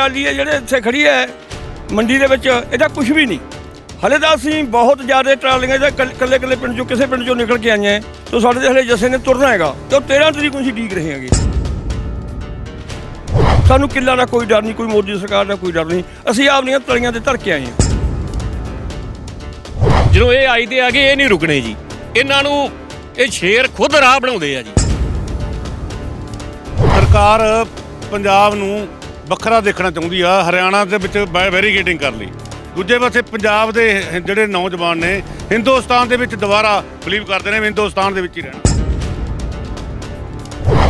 Trolley ਹੈ ਜਿਹੜੇ ਇੱਥੇ ਖੜੀ ਹੈ ਮੰਡੀ ਦੇ ਵਿੱਚ ਇਹਦਾ ਕੁਝ ਵੀ ਨਹੀਂ। ਹਲੇ ਤਾਂ ਅਸੀਂ ਬਹੁਤ ਜ਼ਿਆਦਾ ਟਰਾਲੀਆਂ ਇਹਦਾ ਕੱਲੇ ਕੱਲੇ ਪਿੰਡ ਚੋਂ ਕਿਸੇ ਪਿੰਡ ਚੋਂ ਨਿਕਲ ਕੇ ਆਈਆਂ ਹੈ। ਤੇ ਸਾਡੇ ਦੇ ਹਲੇ ਜੱਸੇ ਨੇ ਤੁਰਨਾ ਹੈਗਾ। ਤੇ ਉਹ 13 ਤਰੀਕ ਨੂੰ ਅਸੀਂ ਡੀਕ ਰਹੇ ਹਾਂਗੇ। ਸਾਨੂੰ ਕਿੱਲਾ ਦਾ ਕੋਈ ਡਰ ਨਹੀਂ ਕੋਈ ਮੋਦੀ ਸਰਕਾਰ ਦਾ ਕੋਈ ਡਰ ਨਹੀਂ। ਅਸੀਂ ਆਪਣੀਆਂ ਤਲੀਆਂ ਤੇ ਧਰ ਕੇ ਆਏ ਹਾਂ। ਜਦੋਂ ਇਹ ਆਈ ਤੇ ਆ ਗਏ ਇਹ ਨਹੀਂ ਰੁਕਣੇ ਜੀ। ਇਹਨਾਂ ਨੂੰ ਇਹ ਸ਼ੇਰ ਖੁਦ ਰਾਹ ਬਣਾਉਂਦੇ ਆ ਜੀ। ਸਰਕਾਰ ਪੰਜਾਬ ਨੂੰ ਵੱਖਰਾ ਦੇਖਣਾ ਚਾਹੁੰਦੀ ਆ ਹਰਿਆਣਾ ਦੇ ਵਿੱਚ ਵੈਰੀਗੇਟਿੰਗ ਕਰ ਲਈ। ਦੂਜੇ ਪਾਸੇ ਪੰਜਾਬ ਦੇ ਜਿਹੜੇ ਨੌਜਵਾਨ ਨੇ ਹਿੰਦੁਸਤਾਨ ਦੇ ਵਿੱਚ ਦੁਬਾਰਾ ਬਲੀਵ ਕਰਦੇ ਨੇ ਹਿੰਦੁਸਤਾਨ ਦੇ ਵਿੱਚ ਹੀ ਰਹਿਣਾ।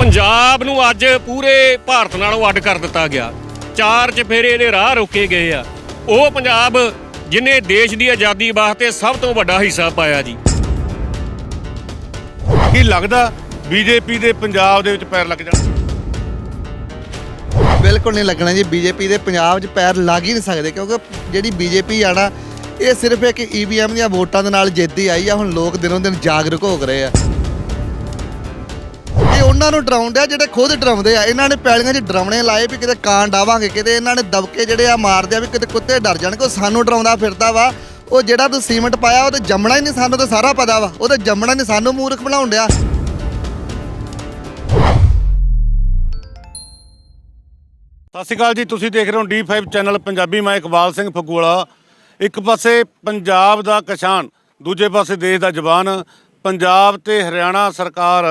ਪੰਜਾਬ ਨੂੰ ਅੱਜ ਪੂਰੇ ਭਾਰਤ ਨਾਲੋਂ ਅੱਡ ਕਰ ਦਿੱਤਾ ਗਿਆ। ਚਾਰ ਚਫੇਰੇ ਦੇ ਰਾਹ ਰੋਕੇ ਗਏ ਆ। ਉਹ ਪੰਜਾਬ ਜਿਨੇ ਦੇਸ਼ ਦੀ ਆਜ਼ਾਦੀ ਵਾਸਤੇ ਸਭ ਤੋਂ ਵੱਡਾ ਹਿੱਸਾ ਪਾਇਆ ਜੀ। ਕੀ ਲੱਗਦਾ ਬੀਜੇਪੀ ਦੇ ਪੰਜਾਬ ਦੇ ਵਿੱਚ ਪੈਰ ਲੱਗ ਜਾਣ? ਬਿਲਕੁਲ ਨਹੀਂ ਲੱਗਣਾ ਜੀ। ਬੀਜੇਪੀ ਦੇ ਪੰਜਾਬ 'ਚ ਪੈਰ ਲੱਗ ਹੀ ਨਹੀਂ ਸਕਦੇ ਕਿਉਂਕਿ ਜਿਹੜੀ ਬੀਜੇਪੀ ਆ ਨਾ, ਇਹ ਸਿਰਫ ਇੱਕ ਈਵੀਐਮ ਦੀਆਂ ਵੋਟਾਂ ਦੇ ਨਾਲ ਜਿੱਤ ਆਈ ਆ। ਹੁਣ ਲੋਕ ਦਿਨੋਂ ਦਿਨ ਜਾਗਰੂਕ ਹੋ ਰਹੇ ਆ। ਇਹ ਉਹਨਾਂ ਨੂੰ ਡਰਾਉਂਦੇ ਆ, ਜਿਹੜੇ ਖੁਦ ਡਰਾਉਂਦੇ ਆ। ਇਹਨਾਂ ਨੇ ਪੈਲੀਆਂ 'ਚ ਡਰਾਉਣੇ ਲਾਏ ਵੀ ਕਿਤੇ ਕਾਂ ਡਾਵਾਂਗੇ ਕਿਤੇ ਇਹਨਾਂ ਨੇ ਦਬਕੇ ਜਿਹੜੇ ਆ ਮਾਰਦੇ ਆ ਵੀ ਕਿਤੇ ਕੁੱਤੇ ਡਰ ਜਾਣਗੇ ਉਹ ਸਾਨੂੰ ਡਰਾਉਂਦਾ ਫਿਰਦਾ ਵਾ। ਉਹ ਜਿਹੜਾ ਤੂੰ ਸੀਮੈਂਟ ਪਾਇਆ, ਉਹ ਤੇ ਜੰਮਣਾ ਹੀ ਨਹੀਂ ਸਾਨੂੰ ਤਾਂ ਸਾਰਾ ਪਤਾ ਵਾ। ਉਹ ਤੇ ਜੰਮਣਾ ਨਹੀਂ, ਸਾਨੂੰ ਮੂਰਖ ਬਣਾਉਣ ਸਤਿ ਸ਼੍ਰੀ ਅਕਾਲ ਜੀ ਤੁਸੀਂ ਦੇਖ ਰਹੇ ਹੋ D5 ਚੈਨਲ ਪੰਜਾਬੀ ਮੈਂ ਇਕਬਾਲ ਸਿੰਘ ਫਗੂਲਾ ਇੱਕ ਪਾਸੇ ਪੰਜਾਬ ਦਾ ਕਿਸਾਨ ਦੂਜੇ ਪਾਸੇ ਦੇਸ਼ ਦਾ ਜਵਾਨ ਪੰਜਾਬ ਤੇ ਹਰਿਆਣਾ ਸਰਕਾਰ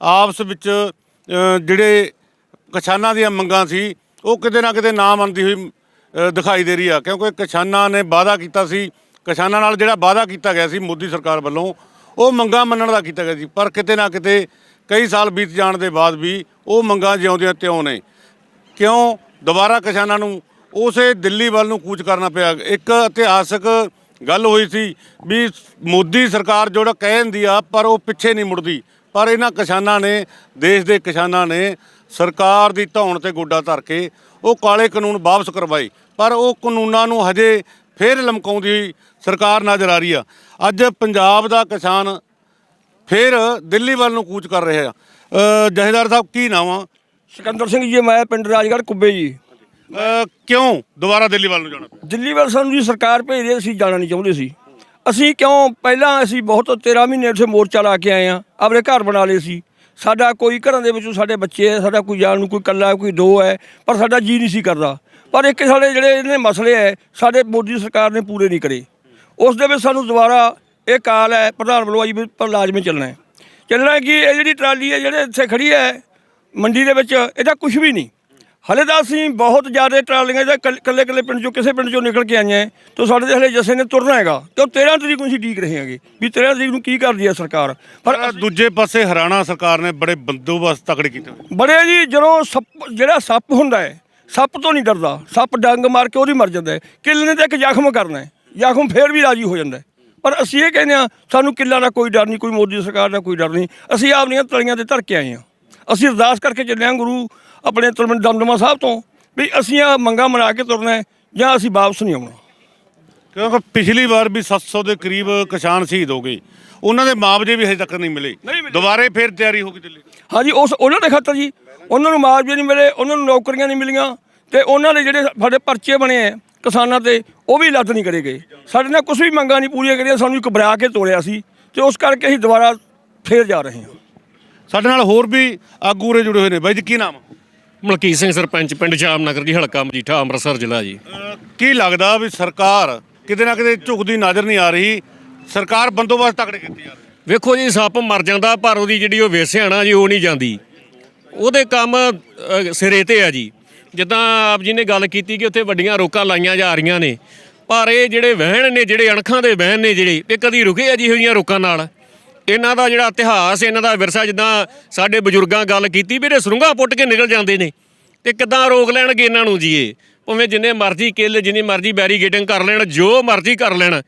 ਆਪਸ ਵਿੱਚ ਅ, ਜਿਹੜੇ ਕਿਸਾਨਾਂ ਦੀਆਂ ਮੰਗਾਂ ਸੀ ਉਹ ਕਿਤੇ ਨਾ ਕਿਤੇ ਨਾ ਮੰਨਦੀ ਹੋਈ ਅ, ਦਿਖਾਈ ਦੇ ਰਹੀ ਆ। ਕਿਉਂਕਿ ਕਿਸਾਨਾਂ ਨੇ ਵਾਅਦਾ ਕੀਤਾ ਸੀ ਕਿਸਾਨਾਂ ਨਾਲ ਜਿਹੜਾ ਵਾਅਦਾ ਕੀਤਾ ਗਿਆ ਸੀ ਮੋਦੀ ਸਰਕਾਰ ਵੱਲੋਂ ਉਹ ਮੰਗਾਂ ਮੰਨਣ ਦਾ ਕੀਤਾ ਗਿਆ ਸੀ। ਪਰ ਕਿਤੇ ਨਾ ਕਿਤੇ ਕਈ ਸਾਲ ਬੀਤ ਜਾਣ ਦੇ ਬਾਅਦ ਵੀ ਉਹ ਮੰਗਾਂ ਜਿਉਂਦੀਆਂ ਤਿਉਂ ਨੇ। ਕਿਉਂ? ਦੁਬਾਰਾ ਕਿਸਾਨਾਂ ਨੂੰ ਉਸੇ ਦਿੱਲੀ ਵੱਲ ਨੂੰ ਕੂਚ ਕਰਨਾ ਪਿਆ। ਇੱਕ ਇਤਿਹਾਸਕ ਗੱਲ ਹੋਈ ਸੀ ਵੀ ਮੋਦੀ ਸਰਕਾਰ ਜਿਹੜਾ ਕਹਿ ਦਿੰਦੀ ਆ, ਪਰ ਉਹ ਪਿੱਛੇ ਨਹੀਂ ਮੁੜਦੀ। ਪਰ ਇਹਨਾਂ ਕਿਸਾਨਾਂ ਨੇ, ਦੇਸ਼ ਦੇ ਕਿਸਾਨਾਂ ਨੇ ਸਰਕਾਰ ਦੀ ਧੌਣ ਤੇ ਗੋਡਾ ਧਰ ਕੇ ਉਹ ਕਾਲੇ ਕਾਨੂੰਨ ਵਾਪਸ ਕਰਵਾਏ। ਪਰ ਉਹ ਕਾਨੂੰਨਾਂ ਨੂੰ ਹਜੇ ਫੇਰ ਲਮਕਾਉਂਦੀ ਸਰਕਾਰ ਨਜ਼ਰ ਆ ਰਹੀ ਆ। ਅੱਜ ਪੰਜਾਬ ਦਾ ਕਿਸਾਨ ਫੇਰ ਦਿੱਲੀ ਵੱਲ ਨੂੰ ਕੂਚ ਕਰ ਰਿਹਾ ਆ। ਜਥੇਦਾਰ ਸਾਹਿਬ, ਕੀ ਨਾਮ ਆ? ਸਿਕੰਦਰ ਸਿੰਘ ਜੀ ਮੈਂ ਪਿੰਡ ਰਾਜਗੜ੍ਹ ਕੁੱਬੇ ਜੀ। ਕਿਉਂ ਦੁਬਾਰਾ ਦਿੱਲੀ ਵੱਲ ਨੂੰ ਜਾਣਾ ਪਿਆ? ਦਿੱਲੀ ਵੱਲ ਸਾਨੂੰ ਜੀ ਸਰਕਾਰ ਭੇਜ ਰਹੀ ਅਸੀਂ ਜਾਣਾ ਨਹੀਂ ਚਾਹੁੰਦੇ ਸੀ। ਅਸੀਂ ਕਿਉਂ ਪਹਿਲਾਂ ਅਸੀਂ ਬਹੁਤ 13 ਮਹੀਨੇ ਉੱਥੇ ਮੋਰਚਾ ਲਾ ਕੇ ਆਏ ਆ ਆਪਣੇ ਘਰ ਬਣਾ ਲਏ ਸੀ। ਸਾਡਾ ਕੋਈ ਘਰਾਂ ਦੇ ਵਿੱਚੋਂ ਸਾਡੇ ਬੱਚੇ ਹੈ ਸਾਡਾ ਕੋਈ ਜਾਣ ਨੂੰ ਕੋਈ ਕੱਲਾ ਕੋਈ ਦੋ ਹੈ ਪਰ ਸਾਡਾ ਜੀ ਨਹੀਂ ਸੀ ਕਰਦਾ। ਪਰ ਇੱਕ ਸਾਡੇ ਜਿਹੜੇ ਇਹਨੇ ਮਸਲੇ ਹੈ ਸਾਡੇ ਮੋਦੀ ਸਰਕਾਰ ਨੇ ਪੂਰੇ ਨਹੀਂ ਕਰੇ। ਉਸ ਦੇ ਵਿੱਚ ਸਾਨੂੰ ਦੁਬਾਰਾ ਇਹ ਕਾਲ ਹੈ ਪ੍ਰਧਾਨ ਵੱਲੋਂ ਆਈ ਵੀ ਪਰ ਲਾਜ਼ਮੀ ਚੱਲਣਾ ਹੈ। ਚੱਲਣਾ ਹੈ ਕਿ ਇਹ ਜਿਹੜੀ ਟਰਾਲੀ ਹੈ ਜਿਹੜੇ ਇੱਥੇ ਖੜੀ ਹੈ ਮੰਡੀ ਦੇ ਵਿੱਚ ਇਹਦਾ ਕੁਝ ਵੀ ਨਹੀਂ। ਹਲੇ ਤਾਂ ਅਸੀਂ ਬਹੁਤ ਜ਼ਿਆਦਾ ਟਰਾਲੀਆਂ ਇਹਦਾ ਕੱਲੇ ਕੱਲੇ ਪਿੰਡ ਚੋਂ ਕਿਸੇ ਪਿੰਡ ਚੋਂ ਨਿਕਲ ਕੇ ਆਈਆਂ। ਤੇ ਸਾਡੇ ਦੇ ਹਲੇ ਜੱਸੇ ਨੇ ਤੁਰਨਾ ਹੈਗਾ। ਤੇ ਉਹ 13 ਤਰੀਕ ਨੂੰ ਅਸੀਂ ਡੀਕ ਰਹੇ ਹਾਂਗੇ ਵੀ 13 ਤਰੀਕ ਨੂੰ ਕੀ ਕਰਦੀ ਹੈ ਸਰਕਾਰ। ਪਰ ਦੂਜੇ ਪਾਸੇ ਹਰਿਆਣਾ ਸਰਕਾਰ ਨੇ ਬੜੇ ਬੰਦੋਬਸਤ ਤਕੜੇ ਕੀਤੇ। ਬੜੇ ਜੀ ਜਦੋਂ ਸੱਪ ਜਿਹੜਾ ਸੱਪ ਹੁੰਦਾ ਹੈ ਸੱਪ ਤੋਂ ਨਹੀਂ ਡਰਦਾ। ਸੱਪ ਡੰਗ ਮਾਰ ਕੇ ਉਹਦੀ ਮਰ ਜਾਂਦਾ ਹੈ। ਕਿੱਲ ਨੇ ਤਾਂ ਇੱਕ ਜ਼ਖਮ ਕਰਨਾ ਹੈ। ਜ਼ਖਮ ਫੇਰ ਵੀ ਰਾਜੀ ਹੋ ਜਾਂਦਾ ਹੈ। ਪਰ ਅਸੀਂ ਇਹ ਕਹਿੰਦੇ ਆ ਸਾਨੂੰ ਕਿੱਲਾ ਦਾ ਕੋਈ ਡਰ ਨਹੀਂ ਕੋਈ ਮੋਦੀ ਸਰਕਾਰ ਦਾ ਕੋਈ ਡਰ ਨਹੀਂ। ਅਸੀਂ ਆਪਣੀਆਂ ਤਲੀਆਂ ਤੇ ਧਰ ਕੇ ਆਏ ਆ ਅਸੀਂ ਅਰਦਾਸ ਕਰਕੇ ਚੱਲੇ ਹਾਂ ਗੁਰੂ ਆਪਣੇ ਤੁਰਮਨ ਦਮਦਮਾ ਸਾਹਿਬ ਤੋਂ ਵੀ ਅਸੀਂ ਆ ਮੰਗਾ ਮਨਾ ਕੇ ਤੁਰਨਾ ਹੈ ਜਾਂ ਅਸੀਂ ਵਾਪਸ ਨਹੀਂ ਆਉਣਾ। ਕਿਉਂਕਿ ਪਿਛਲੀ ਵਾਰ ਵੀ 700 ਦੇ ਕਰੀਬ ਕਿਸਾਨ ਸ਼ਹੀਦ ਹੋ ਗਏ। ਉਹਨਾਂ ਦੇ ਮੁਆਵਜ਼ੇ ਵੀ ਹਜੇ ਤੱਕ ਨਹੀਂ ਮਿਲੇ। ਦੁਬਾਰੇ ਫੇਰ ਤਿਆਰੀ ਹੋ ਗਈ ਦੀ। ਹਾਂਜੀ ਉਸ ਉਹਨਾਂ ਦੇ ਖਾਤਰ ਜੀ ਉਹਨਾਂ ਨੂੰ ਮੁਆਵਜ਼ੇ ਨਹੀਂ ਮਿਲੇ ਉਹਨਾਂ ਨੂੰ ਨੌਕਰੀਆਂ ਨਹੀਂ ਮਿਲੀਆਂ ਤੇ ਉਹਨਾਂ ਦੇ ਜਿਹੜੇ ਸਾਡੇ ਪਰਚੇ ਬਣੇ ਆ ਕਿਸਾਨਾਂ ਤੇ ਉਹ ਵੀ ਰੱਦ ਨਹੀਂ ਕਰੇ ਗਏ। ਸਾਡੇ ਨਾਲ ਕੁਝ ਵੀ ਮੰਗਾਂ ਨਹੀਂ ਪੂਰੀਆਂ ਕਰੀਆਂ ਸਾਨੂੰ ਇੱਕ ਬਰਾ ਕੇ ਤੋੜਿਆ ਸੀ ਤੇ ਉਸ ਕਰਕੇ ਅਸੀਂ ਦੁਬਾਰਾ ਫੇਰ ਜਾ ਰਹੇ ਹਾਂ। ਸਾਡੇ ਨਾਲ ਹੋਰ ਵੀ ਆਗੂ ਉਰੇ ਜੁੜੇ ਹੋਏ ਨੇ। ਬਾਈ ਜੀ ਕੀ ਨਾਮ? ਮਲਕੀਤ ਸਿੰਘ ਸਰਪੰਚ ਪਿੰਡ ਸ਼ਾਮਨਗਰ ਜੀ ਹਲਕਾ ਮਜੀਠਾ ਅੰਮ੍ਰਿਤਸਰ ਜ਼ਿਲ੍ਹਾ ਜੀ। ਕੀ ਲੱਗਦਾ ਵੀ ਸਰਕਾਰ ਕਿਤੇ ਨਾ ਕਿਤੇ ਝੁਕਦੀ ਨਜ਼ਰ ਨਹੀਂ ਆ ਰਹੀ? ਸਰਕਾਰ ਬੰਦੋਬਸਤ ਤਕੜੇ ਕੀਤੀ ਜਾ ਰਹੀ ਵੇਖੋ ਜੀ ਸੱਪ ਮਰ ਜਾਂਦਾ ਪਰ ਉਹਦੀ ਜਿਹੜੀ ਉਹ ਵੇਸਿਆਣਾ ਜੀ ਉਹ ਨਹੀਂ ਜਾਂਦੀ। ਉਹਦੇ ਕੰਮ ਸਿਰੇ ਤੇ ਆ ਜੀ। ਜਿੱਦਾਂ ਆਪ ਜੀ ਨੇ ਗੱਲ ਕੀਤੀ ਕਿ ਉੱਥੇ ਵੱਡੀਆਂ ਰੋਕਾਂ ਲਾਈਆਂ ਜਾ ਰਹੀਆਂ ਨੇ ਪਰ ਇਹ ਜਿਹੜੇ ਵਹਿਣ ਨੇ ਜਿਹੜੇ ਅਣਖਾਂ ਦੇ ਵਹਿਣ ਨੇ ਜਿਹੜੇ ਇਹ ਕਦੀ ਰੁਕੇ ਆ ਜੀ ਜਿਹੀਆਂ ਰੋਕਾਂ ਨਾਲ? ਇਹਨਾਂ ਦਾ ਜਿਹੜਾ ਇਤਿਹਾਸ, ਇਹਨਾਂ ਦਾ ਵਿਰਸਾ, ਜਿੱਦਾਂ ਸਾਡੇ ਬਜ਼ੁਰਗਾਂ ਗੱਲ ਕੀਤੀ ਵੀ ਇਹ ਸਰੁੰਗਾ ਪੁੱਟ ਕੇ ਨਿਕਲ ਜਾਂਦੇ ਨੇ ਤੇ ਕਿੱਦਾਂ ਰੋਕ ਲੈਣਗੇ ਇਹਨਾਂ ਨੂੰ ਜੀ ਇਹ ਭਾਵੇਂ ਜਿੰਨੇ ਮਰਜ਼ੀ ਕਿੱਲ, ਜਿੰਨੀ ਮਰਜ਼ੀ ਬੈਰੀਗੇਟਿੰਗ ਕਰ ਲੈਣ, ਜੋ ਮਰਜ਼ੀ ਕਰ ਲੈਣ,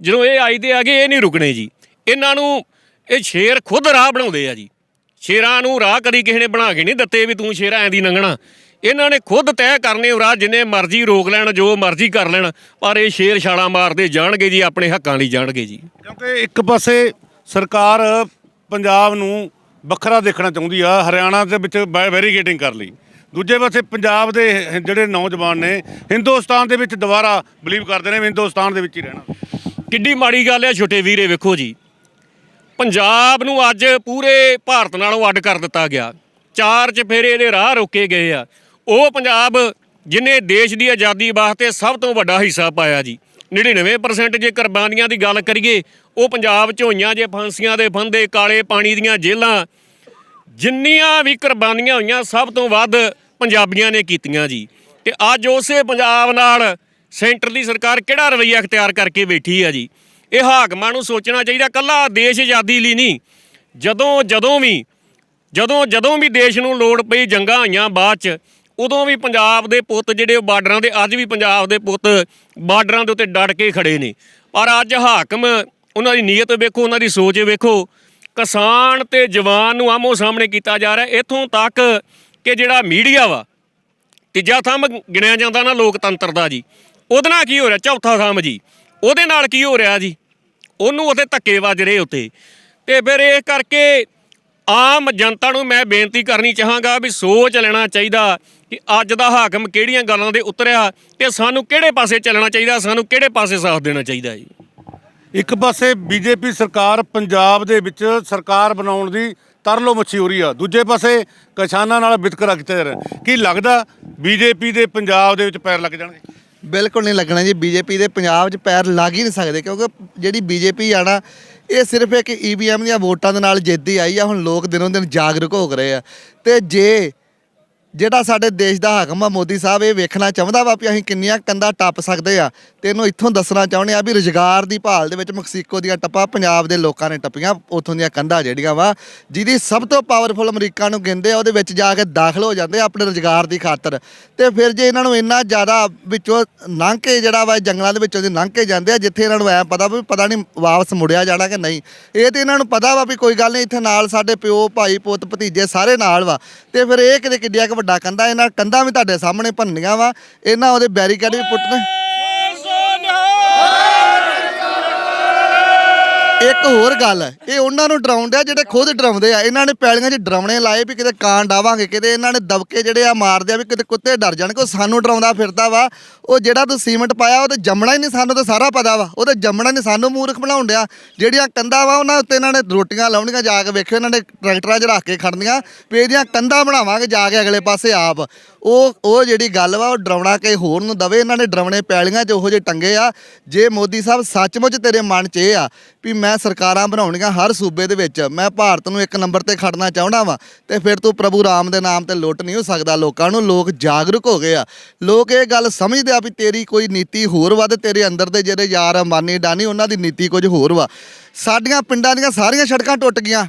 ਜਦੋਂ ਇਹ ਆਈ ਤੇ ਆ ਗਏ ਇਹ ਨਹੀਂ ਰੁਕਣੇ ਜੀ। ਇਹਨਾਂ ਨੂੰ ਇਹ ਸ਼ੇਰ ਖੁਦ ਰਾਹ ਬਣਾਉਂਦੇ ਆ ਜੀ। ਸ਼ੇਰਾਂ ਨੂੰ ਰਾਹ ਕਦੀ ਕਿਸੇ ਨੇ ਬਣਾ ਕੇ ਨਹੀਂ ਦਿੱਤੇ ਵੀ ਤੂੰ ਸ਼ੇਰਾਂ ਐਂ ਦੀ ਲੰਘਣਾ ਇਹਨਾਂ ਨੇ ਖੁਦ ਤੈਅ ਕਰਨੇ ਉਹ ਰਾਹ ਜਿੰਨੇ ਮਰਜ਼ੀ ਰੋਕ ਲੈਣ, ਜੋ ਮਰਜ਼ੀ ਕਰ ਲੈਣ, ਪਰ ਇਹ ਸ਼ੇਰ ਛਾਲਾਂ ਮਾਰਦੇ ਜਾਣਗੇ ਜੀ, ਆਪਣੇ ਹੱਕਾਂ ਲਈ ਜਾਣਗੇ ਜੀ। ਕਿਉਂਕਿ ਇੱਕ ਪਾਸੇ ਸਰਕਾਰ ਪੰਜਾਬ ਨੂੰ ਵੱਖਰਾ ਦੇਖਣਾ ਚਾਹੁੰਦੀ ਆ, ਹਰਿਆਣਾ ਦੇ ਵਿੱਚ ਵੈਰੀਗੇਟਿੰਗ ਕਰ ਲਈ। ਦੂਜੇ ਪਾਸੇ ਪੰਜਾਬ ਦੇ ਜਿਹੜੇ ਨੌਜਵਾਨ ਨੇ, ਹਿੰਦੁਸਤਾਨ ਦੇ ਵਿੱਚ ਦੁਬਾਰਾ ਬਲੀਵ ਕਰਦੇ ਨੇ ਹਿੰਦੁਸਤਾਨ ਦੇ ਵਿੱਚ ਹੀ ਰਹਿਣਾ। ਕਿੱਡੀ ਮਾੜੀ ਗੱਲ ਹੈ ਛੋਟੇ ਵੀਰੇ, ਵੇਖੋ ਜੀ। ਪੰਜਾਬ ਨੂੰ ਅੱਜ ਪੂਰੇ ਭਾਰਤ ਨਾਲੋਂ ਅੱਡ ਕਰ ਦਿੱਤਾ ਗਿਆ। ਚਾਰ ਚਫੇਰੇ ਦੇ ਰਾਹ ਰੋਕੇ ਗਏ ਆ। ਉਹ ਪੰਜਾਬ ਜਿਨੇ ਦੇਸ਼ ਦੀ ਆਜ਼ਾਦੀ ਵਾਸਤੇ ਸਭ ਤੋਂ ਵੱਡਾ ਹਿੱਸਾ ਪਾਇਆ ਜੀ। 99% ਜੇ ਕੁਰਬਾਨੀਆਂ ਦੀ ਗੱਲ ਕਰੀਏ, ਉਹ ਪੰਜਾਬ 'ਚ ਹੋਈਆਂ ਜੇ ਫਾਂਸੀਆਂ ਦੇ ਫੰਦੇ, ਕਾਲੇ ਪਾਣੀ ਦੀਆਂ ਜੇਲ੍ਹਾਂ ਜਿੰਨੀਆਂ ਵੀ ਕੁਰਬਾਨੀਆਂ ਹੋਈਆਂ, ਸਭ ਤੋਂ ਵੱਧ ਪੰਜਾਬੀਆਂ ਨੇ ਕੀਤੀਆਂ ਜੀ। ਤੇ ਅੱਜ ਉਸੇ ਪੰਜਾਬ ਨਾਲ ਸੈਂਟਰ ਦੀ ਸਰਕਾਰ ਕਿਹੜਾ ਰਵੱਈਆ ਅਖਤਿਆਰ ਕਰਕੇ ਬੈਠੀ ਆ ਜੀ? ਇਹ ਹਾਕਮਾਂ ਨੂੰ ਸੋਚਣਾ ਚਾਹੀਦਾ, ਕੱਲਾ ਦੇਸ਼ ਆਜ਼ਾਦੀ ਲਈ ਨਹੀਂ। ਜਦੋਂ ਜਦੋਂ ਵੀ ਜਦੋਂ ਜਦੋਂ ਵੀ ਦੇਸ਼ ਨੂੰ ਲੋੜ ਪਈ, ਜੰਗਾਂ ਹੋਈਆਂ ਬਾਅਦ ਚ ਉਦੋਂ ਵੀ ਪੰਜਾਬ ਦੇ ਪੁੱਤ ਜਿਹੜੇ ਉਹ ਬਾਰਡਰਾਂ ਦੇ ਅੱਜ ਵੀ ਪੰਜਾਬ ਦੇ ਪੁੱਤ ਬਾਰਡਰਾਂ ਦੇ ਉੱਤੇ ਡਟ ਕੇ ਖੜੇ ਨੇ। ਪਰ ਅੱਜ ਹਾਕਮ ਉਹਨਾਂ ਦੀ ਨੀਅਤ ਵੇਖੋ, ਉਹਨਾਂ ਦੀ ਸੋਚ ਵੇਖੋ। ਕਿਸਾਨ ਤੇ ਜਵਾਨ ਨੂੰ ਆਮੋ ਸਾਹਮਣੇ ਕੀਤਾ ਜਾ ਰਿਹਾ। ਇੱਥੋਂ ਤੱਕ ਕਿ ਜਿਹੜਾ ਮੀਡੀਆ ਵਾ, ਤੀਜਾ ਥੰਮ ਗਿਣਿਆ ਜਾਂਦਾ ਨਾ ਲੋਕਤੰਤਰ ਦਾ ਜੀ। ਉਹਦੇ ਨਾਲ ਕੀ ਹੋ ਰਿਹਾ? ਚੌਥਾ ਥੰਮ ਜੀ। ਉਹਦੇ ਨਾਲ ਕੀ ਹੋ ਰਿਹਾ ਜੀ? ਉਹਨੂੰ ਉੱਥੇ ਧੱਕੇ ਵੱਜ ਰਹੇ ਉੱਤੇ। ਤੇ ਫਿਰ ਇਹ ਕਰਕੇ ਆਮ ਜਨਤਾ ਨੂੰ ਮੈਂ ਬੇਨਤੀ ਕਰਨੀ ਚਾਹਾਂਗਾ ਵੀ ਸੋਚ ਲੈਣਾ ਚਾਹੀਦਾ ਕਿ ਅੱਜ ਦਾ ਹਾਕਮ ਕਿਹੜੀਆਂ ਗੱਲਾਂ ਦੇ ਉਤਰਿਆ ਤੇ ਸਾਨੂੰ ਕਿਹੜੇ ਪਾਸੇ ਚੱਲਣਾ ਚਾਹੀਦਾ ਸਾਨੂੰ ਕਿਹੜੇ ਪਾਸੇ ਸਾਥ ਦੇਣਾ ਚਾਹੀਦਾ ਜੀ? ਇੱਕ ਪਾਸੇ ਬੀਜੇਪੀ ਸਰਕਾਰ ਪੰਜਾਬ ਦੇ ਵਿੱਚ ਸਰਕਾਰ ਬਣਾਉਣ ਦੀ ਤਰਲੋ ਮੱਛੀ ਹੋ ਰਹੀ ਆ ਦੂਜੇ ਪਾਸੇ ਕਿਸਾਨਾਂ ਨਾਲ ਵਿਤਕਰਾ ਕੀਤਾ ਜਾ ਰਿਹਾ। ਕੀ ਲੱਗਦਾ ਬੀਜੇਪੀ ਦੇ ਪੰਜਾਬ ਦੇ ਵਿੱਚ ਪੈਰ ਲੱਗ ਜਾਣਗੇ? ਬਿਲਕੁਲ ਨਹੀਂ ਲੱਗਣਾ ਜੀ ਬੀਜੇਪੀ ਦੇ ਪੰਜਾਬ 'ਚ ਪੈਰ ਲੱਗ ਹੀ ਨਹੀਂ ਸਕਦੇ ਕਿਉਂਕਿ ਜਿਹੜੀ ਬੀਜੇਪੀ ਆ ਨਾ ਇਹ ਸਿਰਫ ਇੱਕ ਈਵੀਐਮ ਦੀਆਂ ਵੋਟਾਂ ਦੇ ਨਾਲ ਜਿੱਦੀ ਆਈ ਆ, ਹੁਣ ਲੋਕ ਦਿਨੋਂ ਦਿਨ ਜਾਗਰੂਕ ਹੋ ਰਹੇ ਆ। ਤੇ ਜੇ ਜਿਹੜਾ ਸਾਡੇ ਦੇਸ਼ ਦਾ ਹਾਕਮ ਆ ਮੋਦੀ ਸਾਹਿਬ, ਇਹ ਵੇਖਣਾ ਚਾਹੁੰਦਾ ਵਾ ਵੀ ਅਸੀਂ ਕਿੰਨੀਆਂ ਕੰਧਾਂ ਟੱਪ ਸਕਦੇ ਆ। ਤੇ ਇਹਨੂੰ ਇੱਥੋਂ ਦੱਸਣਾ ਚਾਹੁੰਦੇ ਆ ਵੀ ਰੁਜ਼ਗਾਰ ਦੀ ਭਾਲ ਦੇ ਵਿੱਚ ਮੈਕਸੀਕੋ ਦੀਆਂ ਟੱਪਾਂ ਪੰਜਾਬ ਦੇ ਲੋਕਾਂ ਨੇ ਟੱਪੀਆਂ, ਉੱਥੋਂ ਦੀਆਂ ਕੰਧਾਂ ਜਿਹੜੀਆਂ ਵਾ, ਜਿਹਦੀ ਸਭ ਤੋਂ ਪਾਵਰਫੁਲ ਅਮਰੀਕਾ ਨੂੰ ਗਿਣਦੇ ਆ, ਉਹਦੇ ਵਿੱਚ ਜਾ ਕੇ ਦਾਖਲ ਹੋ ਜਾਂਦੇ ਆ ਆਪਣੇ ਰੁਜ਼ਗਾਰ ਦੀ ਖਾਤਰ। ਤੇ ਫਿਰ ਜੇ ਇਹਨਾਂ ਨੂੰ ਇੰਨਾ ਜ਼ਿਆਦਾ ਵਿੱਚੋਂ ਲੰਘ ਕੇ ਜਿਹੜਾ ਵਾ, ਜੰਗਲਾਂ ਦੇ ਵਿੱਚੋਂ ਦੀ ਲੰਘ ਕੇ ਜਾਂਦੇ ਆ, ਜਿੱਥੇ ਇਹਨਾਂ ਨੂੰ ਐ ਪਤਾ ਵੀ ਪਤਾ ਨਹੀਂ ਵਾਪਸ ਮੁੜਿਆ ਜਾਣਾ ਕਿ ਨਹੀਂ। ਇਹ ਤੇ ਇਹਨਾਂ ਨੂੰ ਪਤਾ ਵਾ ਵੀ ਕੋਈ ਗੱਲ ਨਹੀਂ, ਇੱਥੇ ਨਾਲ ਸਾਡੇ ਪਿਓ, ਭਾਈ, ਪੁੱਤ, ਭਤੀਜੇ ਸਾਰੇ ਨਾਲ ਵਾ। ਤੇ ਫਿਰ ਇਹ ਕਿਤੇ ਕਿੱਡਿਆ ਕੁ ਵੱਡਾ ਕੰਧਾ, ਇਹਨਾਂ ਕੰਧਾਂ ਵੀ ਤੁਹਾਡੇ ਸਾਹਮਣੇ ਭੰਨੀਆਂ ਵਾ, ਇਹਨਾਂ ਉਹਦੇ ਬੈਰੀਕੇਡ ਵੀ ਪੁੱਟਨੇ ਇੱਕ ਹੋਰ ਗੱਲ ਹੈ, ਇਹ ਉਹਨਾਂ ਨੂੰ ਡਰਾਉਂਦੇ ਆ ਜਿਹੜੇ ਖੁਦ ਡਰਾਉਂਦੇ ਆ। ਇਹਨਾਂ ਨੇ ਪੈਲੀਆਂ 'ਚ ਡਰਾਉਣੇ ਲਾਏ ਵੀ ਕਿਤੇ ਕਾਂ ਡਾਵਾਂਗੇ ਕਿਤੇ ਇਹਨਾਂ ਨੇ ਦਬਕੇ ਜਿਹੜੇ ਆ ਮਾਰਦੇ ਆ ਵੀ ਕਿਤੇ ਕੁੱਤੇ ਡਰ ਜਾਣ ਕੋ ਸਾਨੂੰ ਡਰਾਉਂਦਾ ਫਿਰਦਾ ਵਾ। ਉਹ ਜਿਹੜਾ ਤੂੰ ਸੀਮੈਂਟ ਪਾਇਆ ਉਹ ਤੇ ਜੰਮਣਾ ਹੀ ਨਹੀਂ ਸਾਨੂੰ ਤਾਂ ਸਾਰਾ ਪਤਾ ਵਾ। ਉਹ ਤੇ ਜੰਮਣਾ ਨਹੀਂ ਸਾਨੂੰ ਮੂਰਖ ਬਣਾਉਣ ਡਿਆ। ਜਿਹੜੀਆਂ ਕੰਧਾਂ ਵਾ ਉਹਨਾਂ ਉੱਤੇ ਇਹਨਾਂ ਨੇ ਰੋਟੀਆਂ ਲਾਉਣੀਆਂ ਜਾ ਕੇ ਵੇਖਿਓ ਇਹਨਾਂ ਨੇ ਟਰੈਕਟਰਾਂ 'ਚ ਰੱਖ ਕੇ ਖੜਨੀਆਂ। ਵੀ ਇਹਦੀਆਂ ਕੰਧਾਂ ਬਣਾਵਾਂਗੇ ਜਾ ਕੇ ਅਗਲੇ ਪਾਸੇ ਆਪ। ਉਹ ਉਹ ਜਿਹੜੀ ਗੱਲ ਵਾ ਉਹ ਡਰਾਉਣਾ ਕਿ ਹੋਰ ਨੂੰ ਦਵੇ। ਇਹਨਾਂ ਨੇ ਡਰਾਉਣੇ ਪੈਲੀਆਂ 'ਚ ਉਹੋ ਜਿਹੇ ਟੰਗੇ ਆ। ਜੇ ਮੋਦੀ ਸਾਹਿਬ ਸੱਚਮੁੱਚ ਤੇਰੇ ਮਨ 'ਚ ਇਹ ਆ ਵੀ ਮੈਂ ਮੈਂ ਸਰਕਾਰਾਂ ਬਣਾਉਣੀਆਂ ਹਰ ਸੂਬੇ ਦੇ ਵਿੱਚ। ਮੈਂ ਭਾਰਤ ਨੂੰ ਇੱਕ ਨੰਬਰ ਤੇ ਖੜਨਾ ਚਾਹੁੰਦਾ ਵਾਂ ਤੇ ਫਿਰ ਤੂੰ ਪ੍ਰਭੂ ਰਾਮ ਦੇ ਨਾਮ ਤੇ ਲੁੱਟ ਨਹੀਂ ਹੋ ਸਕਦਾ। ਲੋਕਾਂ ਨੂੰ ਲੋਕ ਜਾਗਰੂਕ ਹੋ ਗਏ ਆ। ਲੋਕ ਇਹ ਗੱਲ ਸਮਝਦੇ ਆ ਵੀ ਤੇਰੀ ਕੋਈ ਨੀਤੀ ਹੋਰ ਵਾ ਤੇ ਤੇਰੇ ਅੰਦਰ ਦੇ ਜਿਹੜੇ ਯਾਰ ਅਮਾਨੀ ਡਾਨੀ, ਉਹਨਾਂ ਦੀ ਨੀਤੀ ਕੁਝ ਹੋਰ ਵਾ। ਸਾਡੀਆਂ ਪਿੰਡਾਂ ਦੀਆਂ ਸਾਰੀਆਂ ਸੜਕਾਂ ਟੁੱਟ ਗਈਆਂ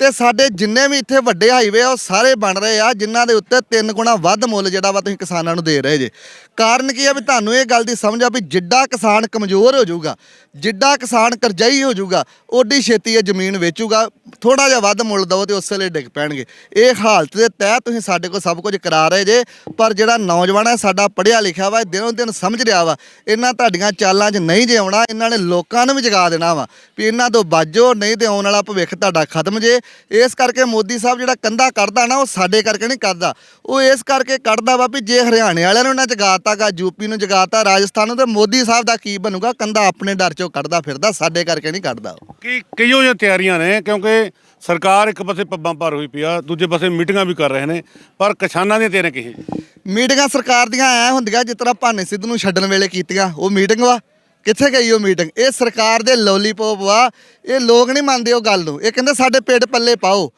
ਤੇ ਸਾਡੇ ਜਿੰਨੇ ਵੀ ਇੱਥੇ ਵੱਡੇ ਹਾਈਵੇ ਆ, ਉਹ ਸਾਰੇ ਬਣ ਰਹੇ ਆ, ਜਿਨ੍ਹਾਂ ਦੇ ਉੱਤੇ ਤਿੰਨ ਗੁਣਾ ਵੱਧ ਮੁੱਲ ਜਿਹੜਾ ਵਾ ਤੁਸੀਂ ਕਿਸਾਨਾਂ ਨੂੰ ਦੇ ਰਹੇ ਜੇ। ਕਾਰਨ ਕੀ ਆ ਵੀ ਤੁਹਾਨੂੰ ਇਹ ਗੱਲ ਦੀ ਸਮਝ ਆ ਵੀ ਜਿੱਡਾ ਕਿਸਾਨ ਕਮਜ਼ੋਰ ਹੋ ਜਾਊਗਾ, ਜਿੱਡਾ ਕਿਸਾਨ ਕਰਜ਼ਾਈ ਹੋ ਜਾਊਗਾ, ਓਡੀ ਛੇਤੀ ਇਹ ਜ਼ਮੀਨ ਵੇਚੂਗਾ ਥੋੜਾ ਜਿਹਾ ਵੱਧ ਮੁੱਲ ਦਵੋ ਤੇ ਉਸੇ ਲਈ ਡਿੱਗ ਪੈਣਗੇ। ਇਹ ਹਾਲਤ ਦੇ ਤਹਿਤ ਤੁਸੀਂ ਸਾਡੇ ਕੋਲ ਸਭ ਕੁਝ ਕਰਾ ਰਹੇ ਜੇ, ਪਰ ਜਿਹੜਾ ਨੌਜਵਾਨ ਹੈ ਸਾਡਾ ਪੜ੍ਹਿਆ ਲਿਖਿਆ ਵਾ, ਇਹ ਦਿਨੋਂ ਦਿਨ ਸਮਝ ਰਿਹਾ ਵਾ, ਇਹਨਾਂ ਤੁਹਾਡੀਆਂ ਚਾਲਾਂ 'ਚ ਨਹੀਂ ਜੇ ਆਉਣਾ, ਇਹਨਾਂ ਨੇ ਲੋਕਾਂ ਨੂੰ ਵੀ ਜਗਾ ਦੇਣਾ ਵਾ, ਵੀ ਇਹਨਾਂ ਤੋਂ ਬਾਜੋ ਨਹੀਂ ਤੇ ਆਉਣ ਵਾਲਾ ਭਵਿੱਖ ਤੁਹਾਡਾ ਖਤਮ ਜੇ। ਇਸ ਕਰਕੇ ਮੋਦੀ ਸਾਹਿਬ ਜਿਹੜਾ ਕੰਧਾ ਕੱਢਦਾ ਨਾ, ਉਹ ਸਾਡੇ ਕਰਕੇ ਨਹੀਂ ਕਰਦਾ ਉਹ ਇਸ ਕਰਕੇ ਕੱਢਦਾ ਵਾ ਵੀ ਜੇ ਹਰਿਆਣੇ ਵਾਲਿਆਂ ਨੂੰ ਇਹਨਾਂ ਜਗਾ ਜਗਾਤਾਗਾ ਯੂਪੀ ਨੂੰ ਜਗਾਤਾ ਰਾਜਸਥਾਨ ਨੂੰ ਤੇ ਮੋਦੀ ਸਾਹਿਬ ਦਾ ਕੀ ਬਣੂਗਾ? ਕੰਧਾ ਆਪਣੇ ਡਰ ਚੋਂ ਕੱਢਦਾ ਫਿਰਦਾ ਸਾਡੇ ਕਰਕੇ ਨਹੀਂ ਕੱਢਦਾ ਉਹ। ਕੀ ਕਈਓ ਜਿਹੀਆਂ ਤਿਆਰੀਆਂ ਨੇ ਕਿਉਂਕਿ ਸਰਕਾਰ ਇੱਕ ਪਾਸੇ ਪੱਬਾਂ ਭਰ ਹੋਈ ਪਈ ਆ ਦੂਜੇ ਪਾਸੇ ਮੀਟਿੰਗਾਂ ਵੀ ਕਰ ਰਹੇ ਨੇ ਪਰ ਕਿਸਾਨਾਂ ਦੀਆਂ ਤਿਆਰੀਆਂ ਕਿਹੇ ਮੀਟਿੰਗਾਂ ਸਰਕਾਰ ਦੀਆਂ ਐ ਹੁੰਦੀਆਂ ਜਿਸ ਤਰ੍ਹਾਂ ਭਾਨੇ ਸਿੱਧੂ ਨੂੰ ਛੱਡਣ ਵੇਲੇ ਕੀਤੀਆਂ ਉਹ ਮੀਟਿੰਗ ਵਾ। ਕਿੱਥੇ ਗਈ ਉਹ ਮੀਟਿੰਗ? ਇਹ ਸਰਕਾਰ ਦੇ ਲੋਲੀਪੌਪ ਵਾ ਇਹ ਲੋਕ ਨਹੀਂ ਮੰਨਦੇ ਉਹ ਗੱਲ ਨੂੰ। ਇਹ ਕਹਿੰਦੇ ਸਾਡੇ ਪੇਟ ਪੱਲੇ ਪਾਓ।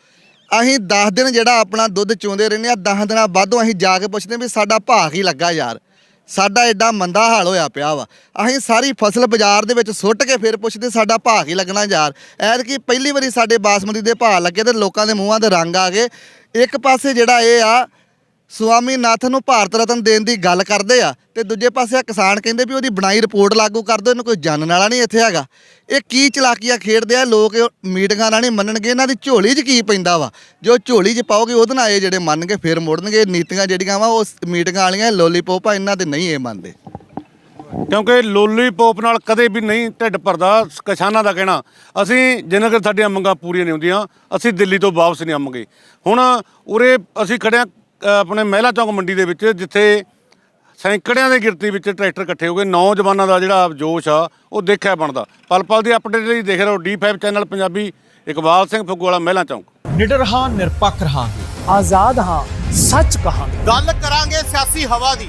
ਅਸੀਂ 10 ਦਿਨ ਜਿਹੜਾ ਆਪਣਾ ਦੁੱਧ ਚੋਂਦੇ ਰਹਿੰਦੇ ਆ 10 ਦਿਨਾਂ ਬਾਅਦੋਂ ਅਸੀਂ ਜਾ ਕੇ ਪੁੱਛਦੇ ਵੀ ਸਾਡਾ ਭਾਅ ਕੀ ਲੱਗਾ ਯਾਰ। ਸਾਡਾ ਐਡਾ ਮੰਦਾ ਹਾਲ ਹੋਇਆ ਪਿਆ ਵਾ। ਅਸੀਂ ਸਾਰੀ ਫਸਲ ਬਾਜ਼ਾਰ ਦੇ ਵਿੱਚ ਸੁੱਟ ਕੇ ਫਿਰ ਪੁੱਛਦੇ, ਸਾਡਾ ਭਾਅ ਕੀ ਲੱਗਣਾ ਯਾਰ? ਐਤਕੀ ਪਹਿਲੀ ਵਾਰੀ ਸਾਡੇ ਬਾਸਮਤੀ ਦੇ ਭਾਅ ਲੱਗੇ ਤੇ ਲੋਕਾਂ ਦੇ ਮੂੰਹਾਂ ਦੇ ਰੰਗ ਆ ਗਏ। ਇੱਕ ਪਾਸੇ ਜਿਹੜਾ ਇਹ ਆ ਸੁਆਮੀਨਾਥਨ ਨੂੰ ਭਾਰਤ ਰਤਨ ਦੇਣ ਦੀ ਗੱਲ ਕਰਦੇ ਆ ਤੇ ਦੂਜੇ ਪਾਸੇ ਆ ਕਿਸਾਨ ਕਹਿੰਦੇ ਵੀ ਉਹਦੀ ਬਣਾਈ ਰਿਪੋਰਟ ਲਾਗੂ ਕਰ ਦਿਓ, ਇਹਨੂੰ ਕੋਈ ਜਾਣਨ ਵਾਲਾ ਨਹੀਂ ਇੱਥੇ ਹੈਗਾ। ਇਹ ਕੀ ਚਲਾਕੀਆਂ ਖੇਡਦੇ ਆ, ਲੋਕ ਮੀਟਿੰਗਾਂ ਨਾਲ ਨਹੀਂ ਮੰਨਣਗੇ, ਇਹਨਾਂ ਦੀ ਝੋਲੀ 'ਚ ਕੀ ਪੈਂਦਾ ਵਾ? ਜੋ ਝੋਲੀ 'ਚ ਪਾਓਗੇ, ਉਹਦੇ ਨਾਲ ਇਹ ਜਿਹੜੇ ਮੰਨਗੇ ਫਿਰ ਮੁੜਨਗੇ ਨੀਤੀਆਂ ਜਿਹੜੀਆਂ ਵਾ, ਉਹ ਮੀਟਿੰਗਾਂ ਵਾਲੀਆਂ ਲੋਲੀਪੌਪ ਆ, ਇਹਨਾਂ ਦੇ ਨਹੀਂ ਇਹ ਮੰਨਦੇ। ਕਿਉਂਕਿ ਲੋਲੀਪੌਪ ਨਾਲ ਕਦੇ ਵੀ ਨਹੀਂ ਢਿੱਡ ਭਰਦਾ ਕਿਸਾਨਾਂ ਦਾ ਕਹਿਣਾ। ਅਸੀਂ ਜਿੰਨਾ ਕਿ ਸਾਡੀਆਂ ਮੰਗਾਂ ਪੂਰੀਆਂ ਨਹੀਂ ਹੁੰਦੀਆਂ, ਅਸੀਂ ਦਿੱਲੀ ਤੋਂ ਵਾਪਸ ਨਹੀਂ ਆਵਾਂਗੇ। ਹੁਣ ਉਰੇ ਅਸੀਂ ਖੜਿਆ ਆਪਣੇ ਮਹਿਲਾ ਚੌਂਕ ਮੰਡੀ ਦੇ ਵਿੱਚ ਜਿੱਥੇ ਸੈਂਕੜਿਆਂ ਦੇ ਗਿਣਤੀ ਵਿੱਚ ਟਰੈਕਟਰ ਇਕੱਠੇ ਹੋ ਗਏ। ਨੌਜਵਾਨਾਂ ਦਾ ਜਿਹੜਾ ਜੋਸ਼ ਆ ਉਹ ਦੇਖਿਆ ਬਣਦਾ। ਪਲ ਪਲ ਦੀ ਅਪਡੇਟ ਲਈ ਦੇਖ ਰਹੇ ਹੋ D five channel Punjabi Iqbal Singh Fugguwala Mehla Chowk. ਨਿਡਰ ਹਾਂ ਨਿਰਪੱਖ ਰਹਾਂਗੇ। ਆਜ਼ਾਦ ਹਾਂ ਸੱਚ ਕਹਾਂਗੇ। ਗੱਲ ਕਰਾਂਗੇ ਸਿਆਸੀ ਹਵਾ ਦੀ।